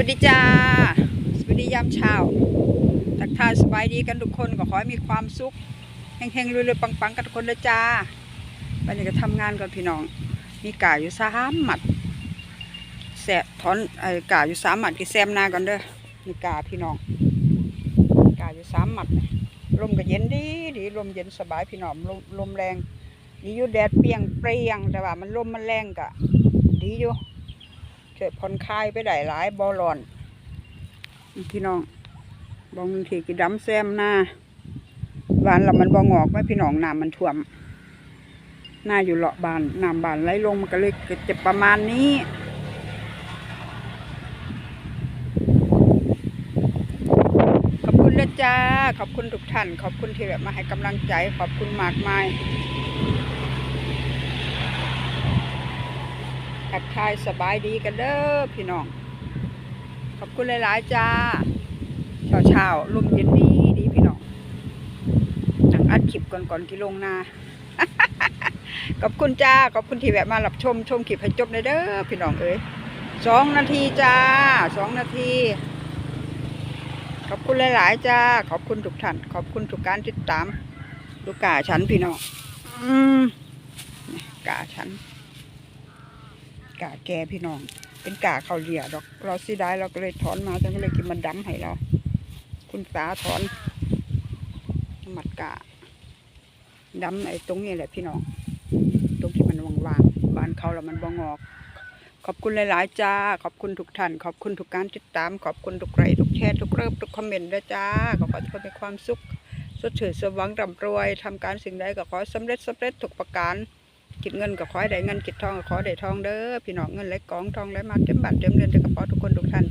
วัสดีจ้า สวัสดียามเช้าทักทายสบายดีกันทุกคนก็ขอให้มีความสุขเฮงๆรวยๆปังๆกันทุกคนเลยจ้าวันนี้ก็ทำงานก่อนพี่น้อง มีกาอยู่สามหมัดแสะถอนไอ้กาอยู่สามหมัดกี่แซมหนาก่อนเด้อมีกาพี่น้อง กาอยู่สามหมัดลมก็เย็นดีดีลมเย็นสบายพี่น้องลมลมแรงดีอยู่แดดเปียงเปรียงแต่ว่ามันลมมันแรงกะดีอยู่ เกิดผ่อนคลายไปได้หลายบอลอนพี่น้องบองทีกิดำแซมหน้าบานเรามันบองอกไหมพี่น้องน้ำมันท่วม หน้าอยู่เลาะบานน้ำบานไหลลงมันก็เลยเกิดจะประมาณนี้ขอบคุณนะจ้าขอบคุณทุกท่าน ขอบคุณที่แบบมาให้กำลังใจ ขอบคุณมากมาย ทายสบายดีกันเด้อพี่น้อง ขอบคุณหลายๆจ้าเช้าเช้าลมเย็นดีดีพี่น้องหนังอัดคลิปก่อนก่อนกี่ลงนาขอบคุณจ้า ขอบคุณที่แวะมารับชม ชมคลิปให้จบเลยเด้อพี่น้องเอ้ยสองนาทีจ้าสองนาที ขอบคุณหลาย ๆ จ้า ขอบคุณทุกท่าน ขอบคุณทุกการติดตาม ลูกกาฉันพี่น้องอืมกาฉัน กาแกพี่น้อง เป็นกาเขาเหลี่ยดอก เราสิได้เราก็เลยถอนมาฉันก็เลยกินมันดำให้เรา คุณตาถอนหมัดกาดำไอ้ตรงนี้แหละพี่น้อง ตรงที่มันว่างๆบ้านเขาแล้วมันบองอก ขอบคุณหลายๆจ้า ขอบคุณทุกท่าน ขอบคุณทุกการติดตาม ขอบคุณทุกไลค์ทุกแชร์ทุกเริ่มทุกคอมเมนต์ด้วยจ้า ขอขอให้ทุกคนมีความสุขสดชื่นสว่างร่ำรวยทำการสิ่งใดก็ขอสำเร็จสำเร็จทุกประการ คิดเงินก็ขอได้เงินคิดทองก็ขอได้ทองเด้อพี่น้องเงินไหลกองทองไหลมาเต็มบัตรเต็มเรือนเต็มกระเป๋าทุกคนทุกท่าน